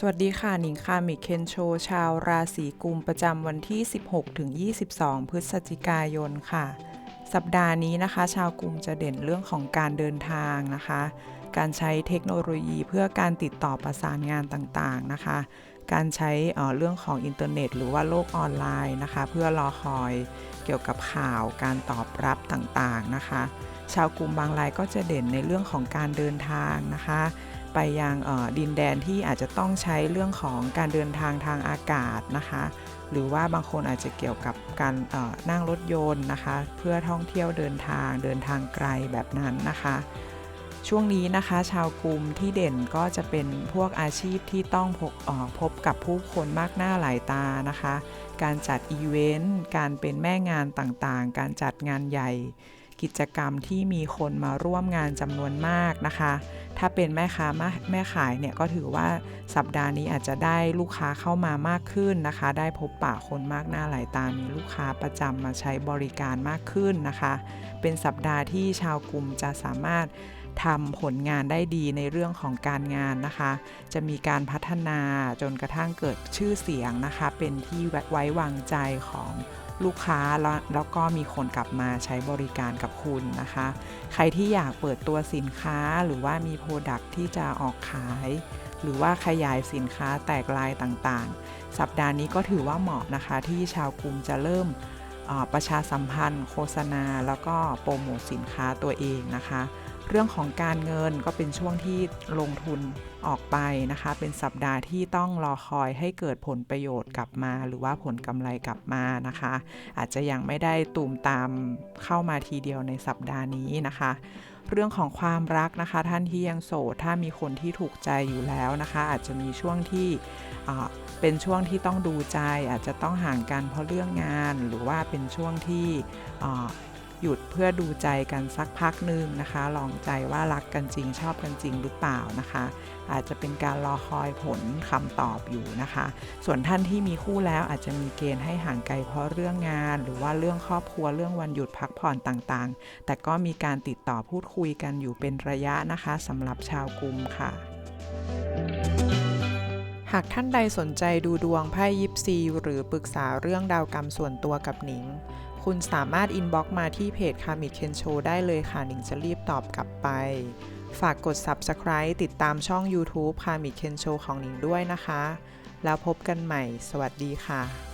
สวัสดีค่ะ หนิงค่ะมิเคนโช ชาวราศีกุมประจำวันที่ 16ถึง22 พฤศจิกายนค่ะ สัปดาห์นี้นะคะ ชาวกุมจะเด่นเรื่องของการเดินทางนะคะ การใช้เทคโนโลยีเพื่อการติดต่อประสานงานต่างๆนะคะ การใช้เเรื่องของอินเทอร์เน็ต หรือว่าโลกออนไลน์นะคะ เพื่อรอคอยเกี่ยวกับข่าวการตอบรับต่างๆนะคะ ชาวกลุ่มบางรายก็จะเด่นในเรื่องของการเดินทางนะคะ ไปยังดินแดนที่อาจจะต้องใช้เรื่องของการเดินทางทางอากาศนะคะ หรือว่าบางคนอาจจะเกี่ยวกับการนั่งรถยนต์นะคะ เพื่อท่องเที่ยวเดินทางเดินทางไกลแบบนั้นนะคะ ช่วงนี้นะคะชาวกลุ่มที่เด่นก็จะเป็นพวกอาชีพที่ต้องพบพบกับผู้คนมากหน้าหลายตานะคะ การจัดอีเวนต์การเป็นแม่งานต่างๆ การจัดงานใหญ่ กิจกรรมที่มีคนมาร่วมงานจำนวนมากนะคะ ถ้าเป็นแม่ค้าแม่ขายเนี่ยก็ถือว่าสัปดาห์นี้อาจจะได้ลูกค้าเข้ามามากขึ้นนะคะ ได้พบปะคนมากหน้าหลายตา มีลูกค้าประจำมาใช้บริการมากขึ้นนะคะ เป็นสัปดาห์ที่ชาวกลุ่มจะสามารถทำผลงานได้ดีในเรื่องของการงานนะคะ จะมีการพัฒนาจนกระทั่งเกิดชื่อเสียงนะคะ เป็นที่ไว้วางใจของ ลูกค้าแล้วแล้วก็มีคนกลับมาใช้บริการกับคุณนะคะ ใครที่อยากเปิดตัวสินค้าหรือว่ามีโปรดักที่จะออกขาย หรือว่าขยายสินค้าแตกลายต่างๆ สัปดาห์นี้ก็ถือว่าเหมาะนะคะที่ชาวกลุ่มจะเริ่ม ประชาสัมพันธ์ โฆษณา แล้วก็โปรโมทสินค้าตัวเองนะคะ เรื่องของการเงินก็เป็นช่วงที่ลงทุนออกไปนะคะ เป็นสัปดาห์ที่ต้องรอคอยให้เกิดผลประโยชน์กลับมา หรือว่าผลกำไรกลับมานะคะ อาจจะยังไม่ได้ตูมตามเข้ามาทีเดียวในสัปดาห์นี้นะคะ เรื่องของความรักนะคะ ท่านที่ยังโสดถ้ามีคนที่ถูกใจอยู่แล้วนะคะ อาจจะมีช่วงที่เป็นช่วงที่ต้องดูใจ อาจจะต้องห่างกันเพราะเรื่องงาน หรือว่าเป็นช่วงที่ หยุดเพื่อดูใจกันสักพักหนึ่งนะคะ ลองใจว่ารักกันจริงชอบกันจริงหรือเปล่านะคะ อาจจะเป็นการรอคอยผลคำตอบอยู่นะคะ ส่วนท่านที่มีคู่แล้วอาจจะมีเกณฑ์ให้ห่างไกลเพราะเรื่องงาน หรือว่าเรื่องครอบครัวเรื่องวันหยุดพักผ่อนต่างๆ แต่ก็มีการติดต่อพูดคุยกันอยู่เป็นระยะนะคะสำหรับชาวกลุ่มค่ะหากท่านใดสนใจดูดวงไพ่ยิปซี หรือปรึกษาเรื่องดาวกรรมส่วนตัวกับหนิงคุณสามารถอินบ็อกมาที่เพจคามิเคนโชได้เลยค่ะหนิงจะรีบตอบกลับไป ฝากกด Subscribe ติดตามช่อง YouTube คามิเคนโชของหนิงด้วยนะคะ แล้วพบกันใหม่ สวัสดีค่ะ